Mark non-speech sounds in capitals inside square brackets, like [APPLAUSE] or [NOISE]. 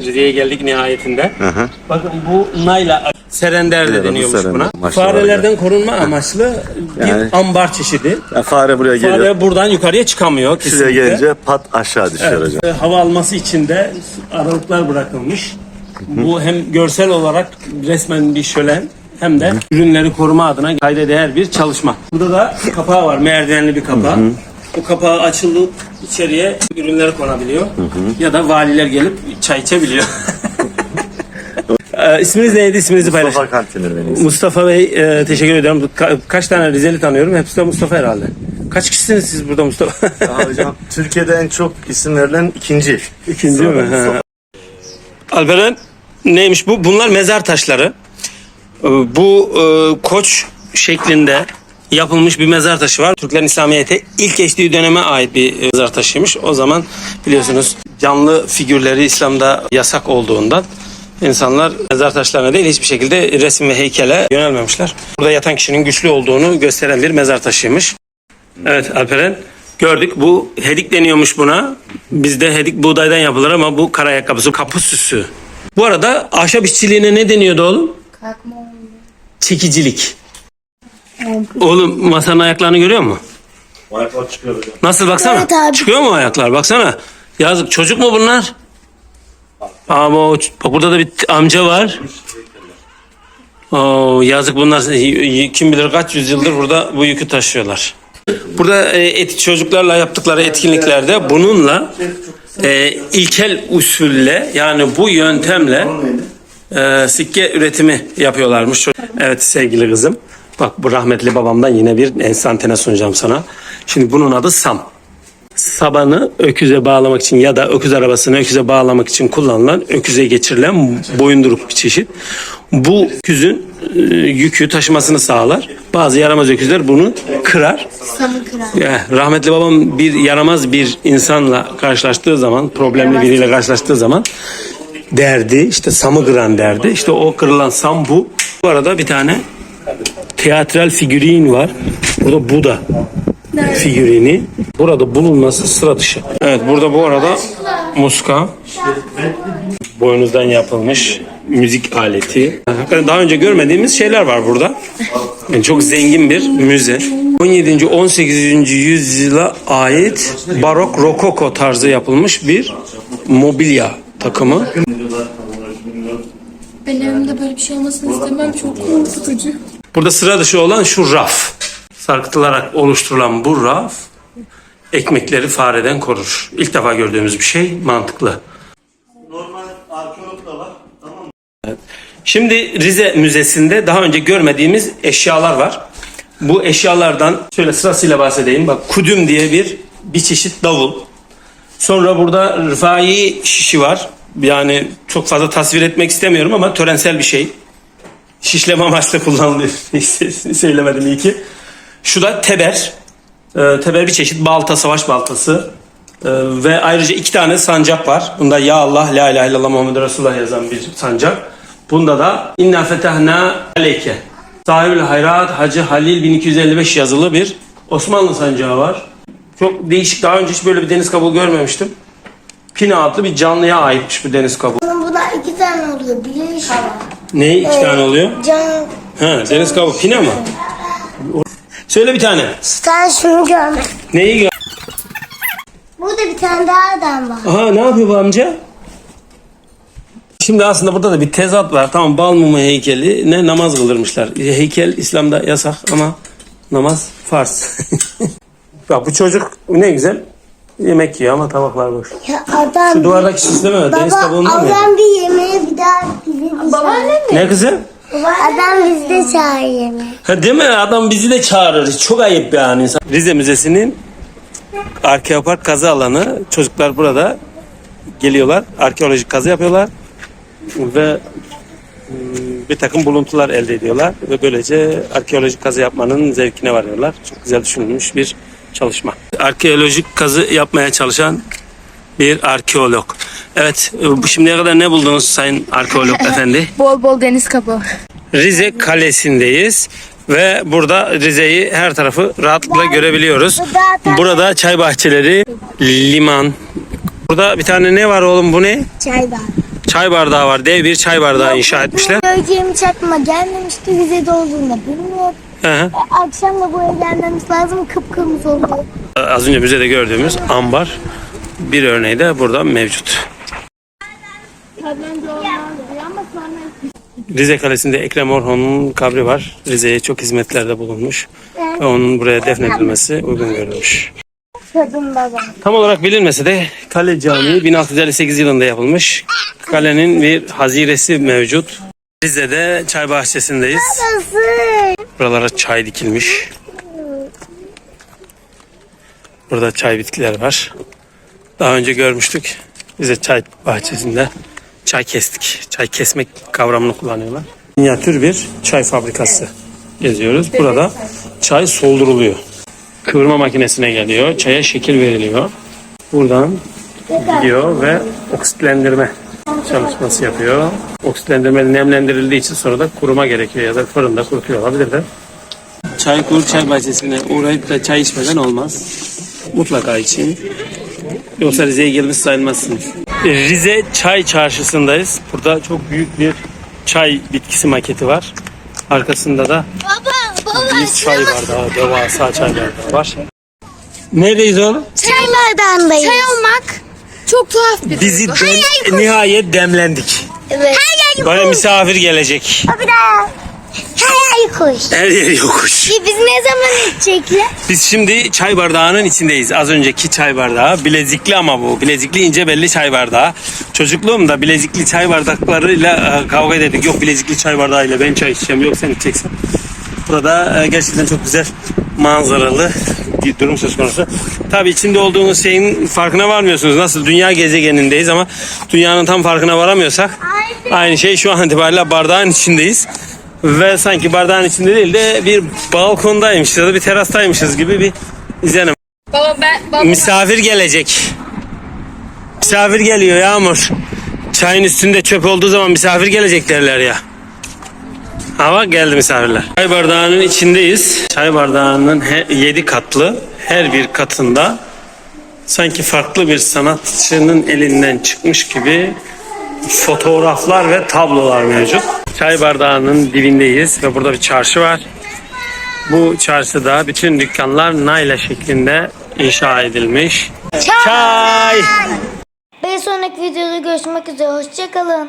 Rize'ye geldik nihayetinde. Aha. Bakın bu nayla serender de deniyormuş serender. buna. Farelerden korunma amaçlı bir Yani- ambar çeşidi. Ya fare buraya geliyor. Fare buradan yukarıya çıkamıyor Şuraya kesinlikle. gelince pat aşağı düşüyor Evet, hocam. hava alması için de aralıklar bırakılmış. Bu hem görsel olarak resmen bir şölen hem de ürünleri koruma adına kayda değer bir çalışma. Burada da kapağı var, merdivenli bir kapağı. Bu kapağı açılıp içeriye ürünleri konabiliyor. Ya da valiler gelip çay içebiliyor. [LAUGHS] Ee, İsminiz neydi? İsminizi paylaşın. Mustafa Kantinir benim. Mustafa Bey e, teşekkür ediyorum. Ka- kaç tane Rizeli tanıyorum? Hepsi de Mustafa herhalde. Kaç kişisiniz siz burada Mustafa? Ya hocam [LAUGHS] Türkiye'de en çok isim verilen ikinci. İkinci mi? Ha. Mustafa. Alperen neymiş bu? Bunlar mezar taşları. Ee, Bu e, koç şeklinde yapılmış bir mezar taşı var. Türklerin İslamiyet'e ilk geçtiği döneme ait bir e, mezar taşıymış. O zaman biliyorsunuz canlı figürleri İslam'da yasak olduğundan insanlar mezar taşlarına değil hiçbir şekilde resim ve heykele yönelmemişler. Burada yatan kişinin güçlü olduğunu gösteren bir mezar taşıymış. Evet Alperen gördük. Bu hedik deniyormuş buna. Bizde hedik buğdaydan yapılır ama bu kara ayakkabısı kapı süsü. Bu arada ahşap işçiliğine ne deniyordu oğlum? Kalkma. Çekicilik. Oğlum masanın ayaklarını görüyor musun? Nasıl baksana? Evet abi. Çıkıyor mu ayaklar? Baksana. Yazık çocuk mu bunlar? Ama o, bak burada da bir amca var. Oo, yazık bunlar y- y- kim bilir kaç yüzyıldır burada bu yükü taşıyorlar. Burada e, et, çocuklarla yaptıkları etkinliklerde bununla e, ilkel usulle yani bu yöntemle e, sikke üretimi yapıyorlarmış. Evet sevgili kızım. Bak bu rahmetli babamdan yine bir enstantane sunacağım sana. Şimdi bunun adı sam. Sabanı öküze bağlamak için ya da öküz arabasını öküze bağlamak için kullanılan öküze geçirilen boyunduruk bir çeşit. Bu öküzün e, yükü taşımasını sağlar. Bazı yaramaz öküzler bunu kırar. Samı kıran. Ya, rahmetli babam bir yaramaz bir insanla karşılaştığı zaman, problemli biriyle karşılaştığı zaman derdi, işte samı kıran derdi. İşte o kırılan sam bu. Bu arada bir tane teatral figürin var. Burada Buda figürini. Burada bulunması sıra dışı. Evet burada bu arada muska boynuzdan yapılmış müzik aleti. Daha önce görmediğimiz şeyler var burada. Yani çok zengin bir müze. 17. 18. yüzyıla ait barok rokoko tarzı yapılmış bir mobilya takımı. Ben evimde böyle bir şey olmasını istemem. Çok korkutucu. Burada sıra dışı olan şu raf. Sarkıtılarak oluşturulan bu raf ekmekleri fareden korur. İlk defa gördüğümüz bir şey mantıklı. Normal arkeolog da var. Şimdi Rize Müzesi'nde daha önce görmediğimiz eşyalar var. Bu eşyalardan şöyle sırasıyla bahsedeyim. Bak kudüm diye bir bir çeşit davul. Sonra burada rıfai şişi var. Yani çok fazla tasvir etmek istemiyorum ama törensel bir şey. Şişleme amaçlı kullanılıyor. [LAUGHS] Söylemedim iyi ki. Şu da teber. Ee, teber bir çeşit balta, savaş baltası. Ee, ve ayrıca iki tane sancak var. Bunda Ya Allah, La İlahe illallah Muhammed Resulullah yazan bir sancak. Bunda da İnna fetahna aleyke. Sahibül Hayrat Hacı Halil 1255 yazılı bir Osmanlı sancağı var. Çok değişik. Daha önce hiç böyle bir deniz kabuğu görmemiştim. Pina adlı bir canlıya aitmiş bu deniz kabuğu. Buna iki tane oluyor. Biri işte. Ne? iki tane oluyor? Can. Ha, deniz kabuğu. Pina mı? Söyle bir tane. Sen şunu görme. Neyi gör? Burada bir tane daha adam var. Aha ne yapıyor bu amca? Şimdi aslında burada da bir tezat var. Tamam bal mumu heykeli ne namaz kıldırmışlar. Heykel İslam'da yasak ama namaz farz. [LAUGHS] Bak bu çocuk ne güzel yemek yiyor ama tabaklar boş. Ya adam. Şu duvardaki süsleme deniz Baba kabuğundan mı? adam bir yemeğe bir daha bizi Babaanne mi? Ne kızım? Adam bizi de çağırıyor yemeğe. Ha, değil mi? Adam bizi de çağırır. Çok ayıp yani insan. Rize Müzesi'nin arkeopark kazı alanı. Çocuklar burada geliyorlar. Arkeolojik kazı yapıyorlar. Ve mm, bir takım buluntular elde ediyorlar. Ve böylece arkeolojik kazı yapmanın zevkine varıyorlar. Çok güzel düşünülmüş bir çalışma. Arkeolojik kazı yapmaya çalışan bir arkeolog. Evet, bu şimdiye kadar ne buldunuz sayın arkeolog efendi? Bol bol deniz kabuğu. Rize Kalesi'ndeyiz ve burada Rize'yi her tarafı rahatlıkla görebiliyoruz. Burada çay bahçeleri, liman, Burada bir tane ne var oğlum bu ne? Çay var. Çay bardağı var. Dev bir çay bardağı inşa etmişler. Göreceğim hiç aklıma gelmemişti Rize'de olduğunda bilmiyorum. Hı hı. E, akşam da buraya gelmemiz lazım kıpkırmızı oluyor. Az önce müzede gördüğümüz ambar bir örneği de burada mevcut. Rize Kalesi'nde Ekrem Orhon'un kabri var. Rize'ye çok hizmetlerde bulunmuş. Ve onun buraya defnedilmesi uygun görülmüş. Kadın baba. Tam olarak bilinmese de Kale Camii 1658 yılında yapılmış. Kalenin bir haziresi mevcut. Rize'de çay bahçesindeyiz. Buralara çay dikilmiş. Burada çay bitkileri var. Daha önce görmüştük. Bize çay bahçesinde çay kestik. Çay kesmek kavramını kullanıyorlar. Minyatür bir çay fabrikası geziyoruz. Burada çay solduruluyor. Kıvırma makinesine geliyor. Çaya şekil veriliyor. Buradan gidiyor ve oksitlendirme çalışması yapıyor. Oksitlendirme nemlendirildiği için sonra da kuruma gerekiyor ya da fırında kurutuyor olabilirler. Çaykur Çay Bahçesi'ne uğrayıp da çay içmeden olmaz. Mutlaka için. Yoksa Rize'ye gelmiş sayılmazsınız. Rize Çay Çarşısı'ndayız. Burada çok büyük bir çay bitkisi maketi var. Arkasında da baba. Bir çay bardağı, devasa çay bardağı var. Neredeyiz oğlum? Çay bardağındayız. Çay olmak çok tuhaf bir Bizi duygu. dem- nihayet demlendik. Evet. Her yer Baya misafir gelecek. Bir daha. Her yer kuş. Her yer yokuş. Biz ne zaman içecekler? Biz şimdi çay bardağının içindeyiz. Az önceki çay bardağı. Bilezikli ama bu. Bilezikli ince belli çay bardağı. Çocukluğumda bilezikli çay bardaklarıyla e, kavga ederdik. Yok bilezikli çay bardağıyla ben çay içeceğim. Yok sen içeceksin. Burada e, gerçekten çok güzel manzaralı bir durum söz konusu. Tabii içinde olduğunuz şeyin farkına varmıyorsunuz. Nasıl dünya gezegenindeyiz ama dünyanın tam farkına varamıyorsak aynı şey şu an itibariyle bardağın içindeyiz. Ve sanki bardağın içinde değil de bir balkondaymışız ya da bir terastaymışız gibi bir izlenim. Baba ben baba Misafir gelecek. Misafir geliyor Yağmur. Çayın üstünde çöp olduğu zaman misafir gelecek derler ya. Ha bak geldi misafirler. Çay bardağının içindeyiz. Çay bardağının 7 katlı. Her bir katında sanki farklı bir sanatçının elinden çıkmış gibi fotoğraflar ve tablolar mevcut. Çay bardağının dibindeyiz ve burada bir çarşı var. Bu çarşıda bütün dükkanlar nayla şeklinde inşa edilmiş. Çay! Bir sonraki videoda görüşmek üzere. Hoşçakalın.